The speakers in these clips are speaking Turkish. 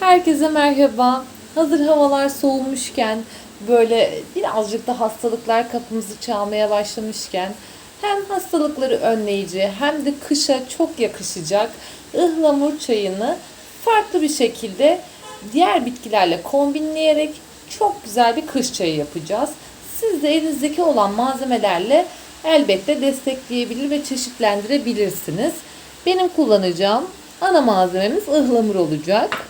Herkese merhaba. Hazır havalar soğumuşken, böyle birazcık da hastalıklar kapımızı çalmaya başlamışken hem hastalıkları önleyici hem de kışa çok yakışacak ıhlamur çayını farklı bir şekilde diğer bitkilerle kombinleyerek çok güzel bir kış çayı yapacağız. Siz de elinizdeki olan malzemelerle elbette destekleyebilir ve çeşitlendirebilirsiniz. Benim kullanacağım ana malzememiz ıhlamur olacak.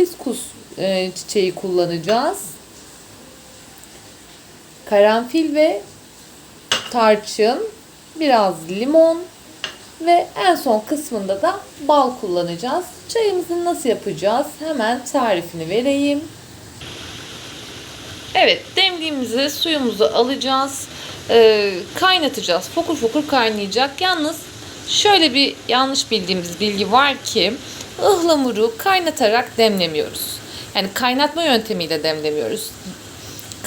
Hibiskus e, çiçeği kullanacağız. Karanfil ve tarçın, biraz limon ve en son kısmında da bal kullanacağız. Çayımızı nasıl yapacağız? Hemen tarifini vereyim. Evet, demliğimizi, suyumuzu alacağız. Ee, kaynatacağız. Fokur fokur kaynayacak. Yalnız şöyle bir yanlış bildiğimiz bilgi var ki ıhlamuru kaynatarak demlemiyoruz. Yani kaynatma yöntemiyle demlemiyoruz.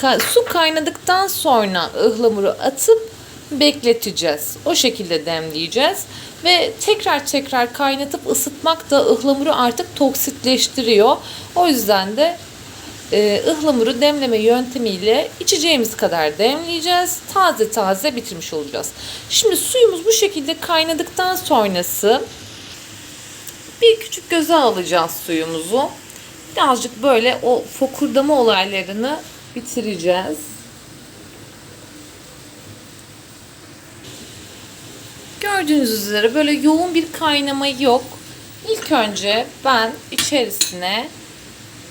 Ka- su kaynadıktan sonra ıhlamuru atıp bekleteceğiz. O şekilde demleyeceğiz. Ve tekrar tekrar kaynatıp ısıtmak da ıhlamuru artık toksitleştiriyor. O yüzden de e, ıhlamuru demleme yöntemiyle içeceğimiz kadar demleyeceğiz. Taze taze bitirmiş olacağız. Şimdi suyumuz bu şekilde kaynadıktan sonrası bir küçük göze alacağız suyumuzu. Birazcık böyle o fokurdama olaylarını bitireceğiz. Gördüğünüz üzere böyle yoğun bir kaynama yok. İlk önce ben içerisine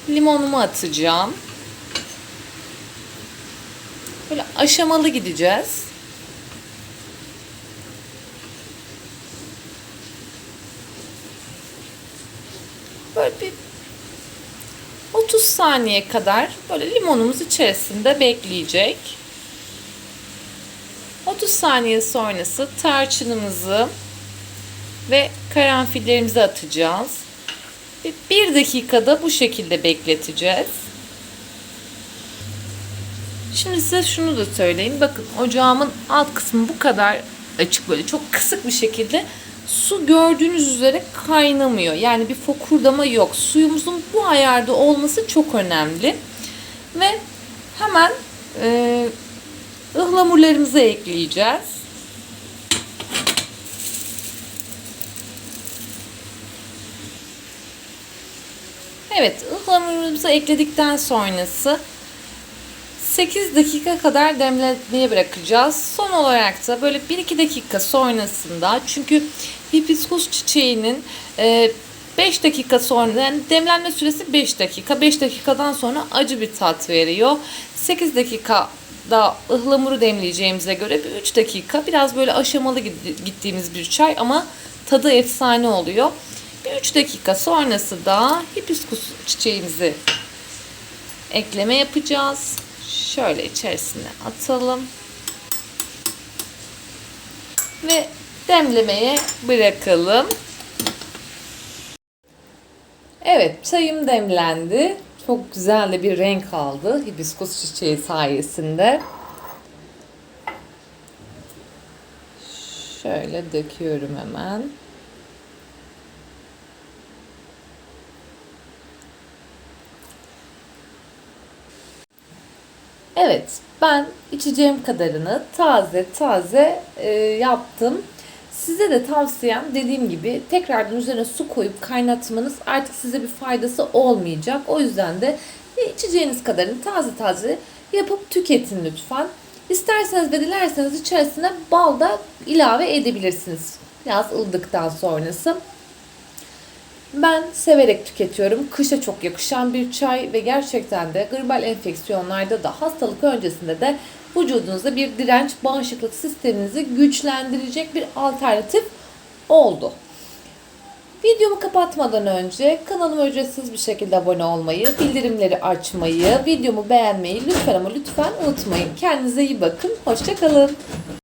limonumu atacağım. Böyle aşamalı gideceğiz. Böyle bir 30 saniye kadar böyle limonumuz içerisinde bekleyecek. 30 saniye sonrası tarçınımızı ve karanfillerimizi atacağız. Ve bir dakikada bu şekilde bekleteceğiz. Şimdi size şunu da söyleyeyim. Bakın ocağımın alt kısmı bu kadar açık böyle çok kısık bir şekilde su gördüğünüz üzere kaynamıyor. Yani bir fokurdama yok. Suyumuzun bu ayarda olması çok önemli. Ve hemen e, ıhlamurlarımızı ekleyeceğiz. Evet, ıhlamurumuzu ekledikten sonrası 8 dakika kadar demlenmeye bırakacağız. Son olarak da böyle 1-2 dakika sonrasında çünkü hibiskus çiçeğinin 5 dakika sonra yani demlenme süresi 5 dakika. 5 dakikadan sonra acı bir tat veriyor. 8 dakika da ıhlamuru demleyeceğimize göre bir 3 dakika biraz böyle aşamalı gittiğimiz bir çay ama tadı efsane oluyor. Bir 3 dakika sonrası da hibiskus çiçeğimizi ekleme yapacağız. Şöyle içerisine atalım. Ve demlemeye bırakalım. Evet çayım demlendi. Çok güzel de bir renk aldı hibiskus çiçeği sayesinde. Şöyle döküyorum hemen. Evet, ben içeceğim kadarını taze taze e, yaptım. Size de tavsiyem dediğim gibi tekrardan üzerine su koyup kaynatmanız artık size bir faydası olmayacak. O yüzden de içeceğiniz kadarını taze taze yapıp tüketin lütfen. İsterseniz ve dilerseniz içerisine bal da ilave edebilirsiniz. Biraz ıldıktan sonrası. Ben severek tüketiyorum. Kışa çok yakışan bir çay ve gerçekten de gribal enfeksiyonlarda da hastalık öncesinde de vücudunuzda bir direnç bağışıklık sisteminizi güçlendirecek bir alternatif oldu. Videomu kapatmadan önce kanalıma ücretsiz bir şekilde abone olmayı, bildirimleri açmayı, videomu beğenmeyi lütfen ama lütfen unutmayın. Kendinize iyi bakın. Hoşçakalın.